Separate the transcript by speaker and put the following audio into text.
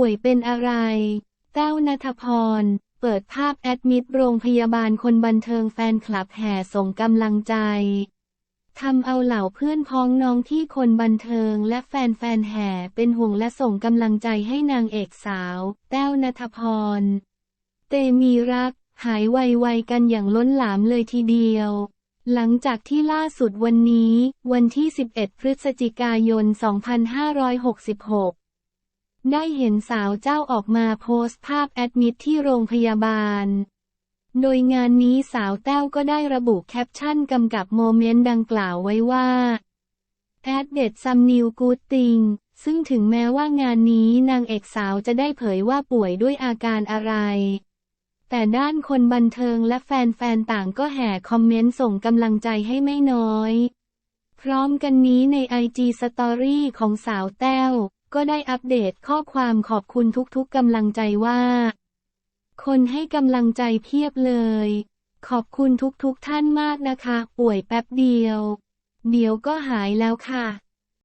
Speaker 1: ป่วยเป็นอะไร แต้วนัทพร เปิดภาพแอดมิดโรงพยาบาลคนบันเทิงแฟนคลับแห่ส่งกำลังใจ ทำเอาเหล่าเพื่อนพ้องน้องที่คนบันเทิงและแฟนๆแห่เป็นห่วงและส่งกำลังใจให้นางเอกสาว แต้วนัทพร เตมีรัก หายไวๆกันอย่างล้นหลามเลยทีเดียวหลังจากที่ล่าสุดวันนี้ วันที่ 11 พฤศจิกายน 2566 ได้เห็นสาวเจ้าออกมาโพสต์ภาพแอดมิดที่โรงพยาบาล โดยงานนี้สาวแต้วก็ได้ระบุแคปชั่นกำกับโมเมนต์ดังกล่าวไว้ว่าแอดเด็ดซัมนิวกูดติงซึ่งถึงแม้ว่างานนี้นางเอกสาวจะได้เผยว่าป่วยด้วยอาการอะไร แต่ด้านคนบันเทิงและแฟนๆต่างก็แห่คอมเมนต์ส่งกำลังใจให้ไม่น้อย พร้อมกันนี้ใน IG Story ของสาวแต้ว ก็ได้อัปเดตข้อความขอบคุณทุกๆกำลังใจว่า คนให้กำลังใจเพียบเลย ขอบคุณทุกๆท่านมากนะคะ ป่วยแป๊บเดียว เดี๋ยวก็หายแล้วค่ะ